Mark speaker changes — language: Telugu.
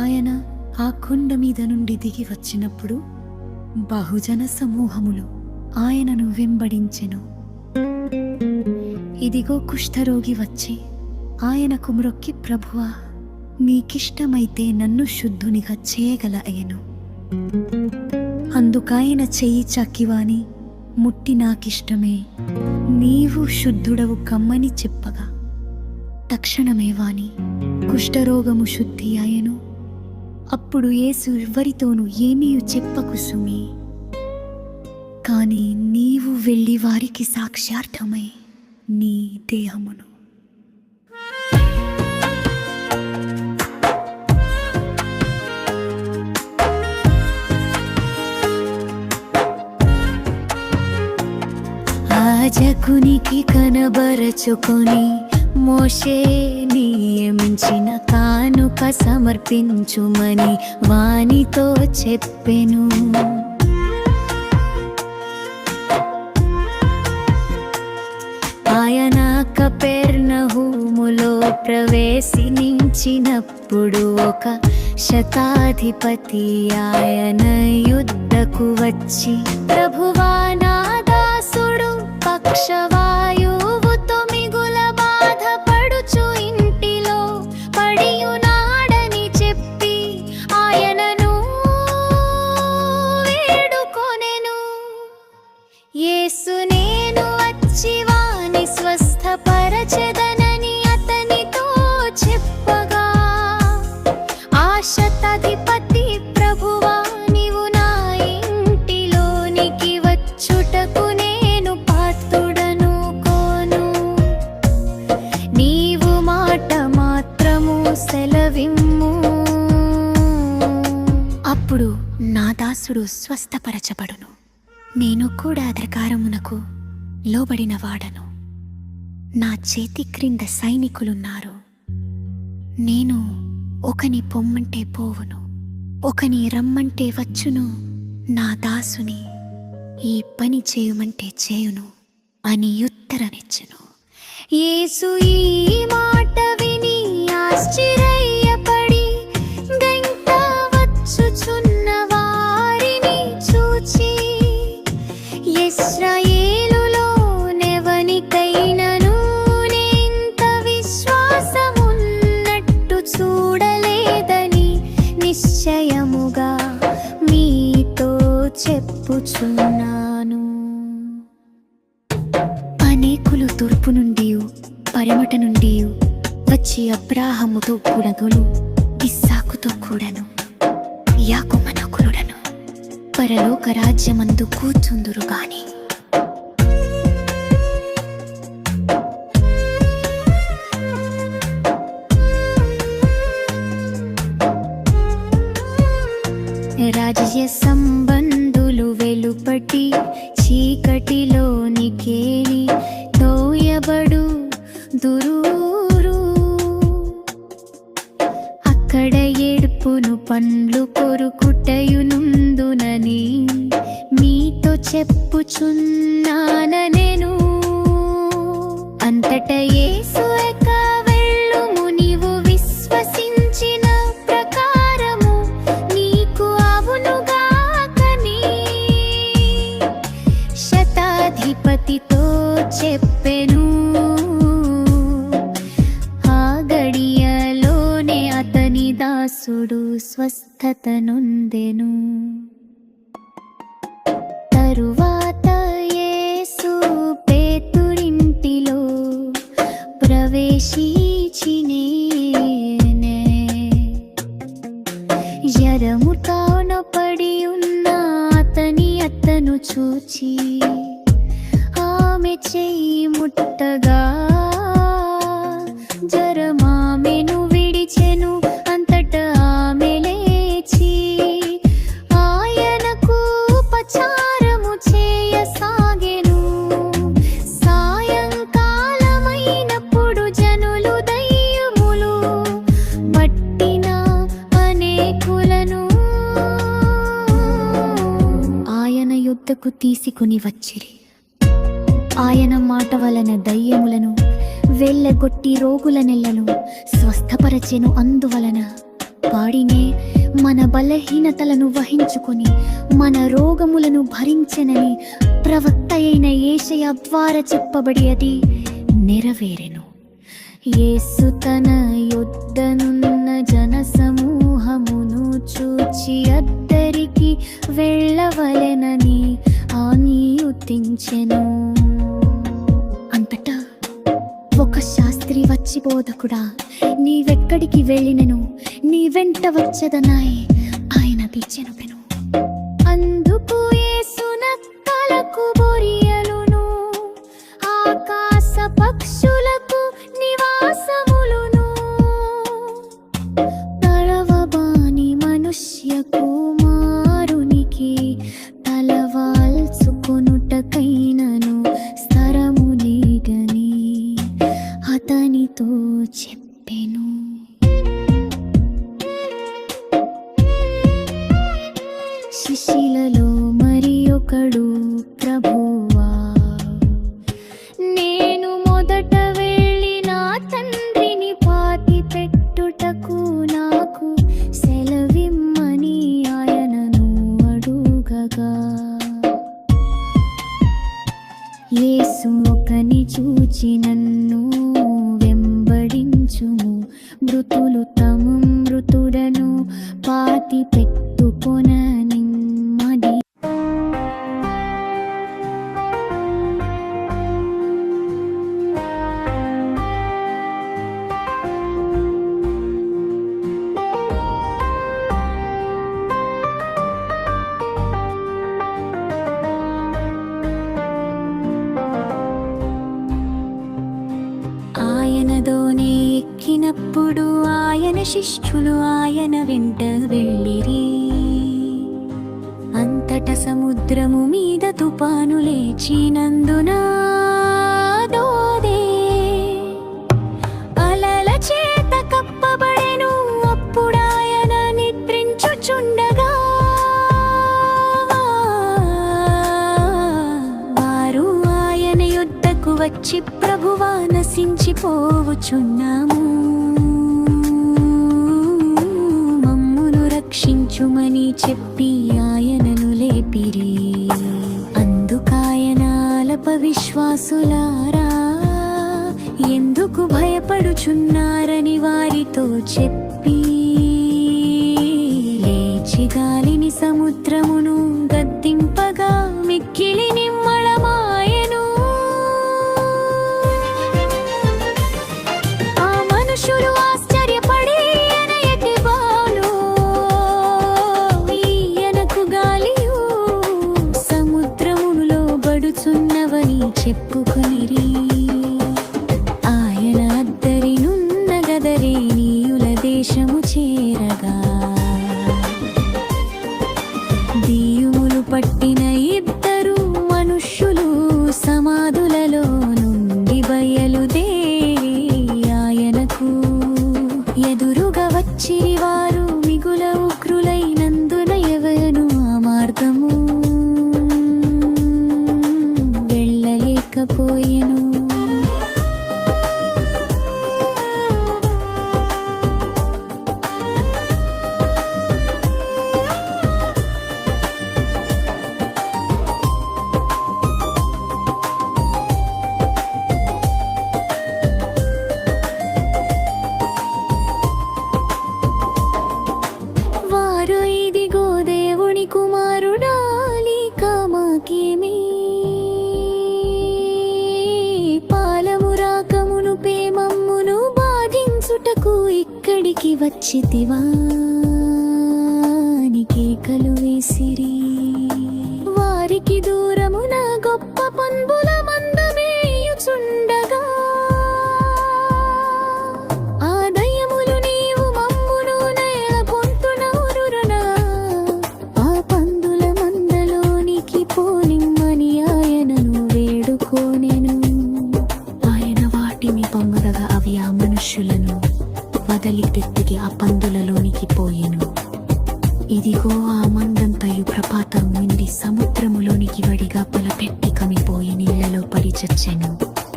Speaker 1: ఆయన ఆ కొండ మీద నుండి దిగి వచ్చినప్పుడు బహుజన సమూహములు ఆయనను వెంబడించెను. ఇదిగో కుష్ఠరోగి వచ్చి ఆయనకు మ్రొక్కి ప్రభువా నీకిష్టమైతే నన్ను శుద్ధునిగా చేయగల అయను అందుకాయన చెయ్యి చక్కివాని ముట్టి నాకిష్టమే నీవు శుద్ధుడవు కమ్మని చెప్పగా. తక్షణమేవాని కుష్ఠరోగము శుద్ధి అయను. అప్పుడు యేసు ఎవ్వరితోనూ ఏమీ చెప్పకు సుమి కానీ నీవు వెళ్ళి వారికి సాక్ష్యార్థమై నీ దేహమును. యాజకునికి కనబరచుకొని మోషే నియమించిన కానుక సమర్పించుమని వానితో చెప్పెను. ఆయన కపెర్నహూములో ప్రవేశించినప్పుడు ఒక శతాధిపతి ఆయన యుద్ధకు వచ్చి ప్రభువా నా దాసుడు స్వస్థపరచబడును. నేను కూడా అధికారమునకు లోబడిన వాడను. నా చేతి క్రింద సైనికులున్నారు. నేను ఒకని పొమ్మంటే పోవును. ఒకని రమ్మంటే వచ్చును. నా దాసుని ఈ పని చేయమంటే చేయును అని ఉత్తరమిచ్చును ఏసు ఈ అబ్రాహముతో కూడగును ఇస్సాకుతో కూడను యాకుమనకులుడను పరలోక రాజ్యమందు కూర్చుందురు గాని. రాజ్య సంబంధులు వెలుపటి చీకటిలోనికేని తోయబడు దురూ అక్కడ ఏడుపును పండ్లు కొరుకుటయునుందునని మీతో చెప్పుచున్నాన నేను. అంతట ఏసు దాసుడు స్వస్థతనుందెను తరువాత యేసు పేతురింటిలో ప్రవేశించినేనే. జరముతాన పడి ఉన్న అతని అతను చూచి ఆమె చెయ్యి ముట్టగా తీసుకుని వచ్చిరి. ఆయన మాట వలన దయ్యములను వెళ్ళగొట్టి రోగుల నెలను స్వస్థపరచెను. అందువలన వాడినే మన బలహీనతలను వహించుకొని మన రోగములను భరించెనని ప్రవక్త అయిన ఏషయ ద్వారా చెప్పబడి అది నెరవేరెను. యేసు తన యొద్దనున్న జన సమూహమును చూచి అద్దరికి వెళ్ళవలెనని ఆనీయుతించెను అంతటా ఒక శాస్త్రి వచ్చి బోధకుడా నీవెక్కడికి వెళ్ళినను? నీ వెంట వచ్చదనాయ్ ఆయన పిచ్చెను పెను మృతులు మృతుడను పాతి పెట్టుకొన నిమ్మది.
Speaker 2: ఆయనతోనే ఎక్కినప్పుడు శిష్యులు ఆయన వెంట వెళ్ళిరి. అంతట సముద్రము మీద తుపాను లేచినందున దోదే అలల చేత కప్పబడెను అప్పుడాయన నిద్రించుచుండగా వారు ఆయన యుద్ధకు వచ్చి ప్రభువా నశించిపోవుచున్నాము. రక్షించుమని చెప్పి ఆయనను లేపిరి. అందుకాయన అల్ప విశ్వాసులారా ఎందుకు భయపడుచున్నారని వారితో చెప్పి. లేచి గాలిని సముద్రమును గద్దింపగా మిక్కిలి వచ్చితివా అని కేకలు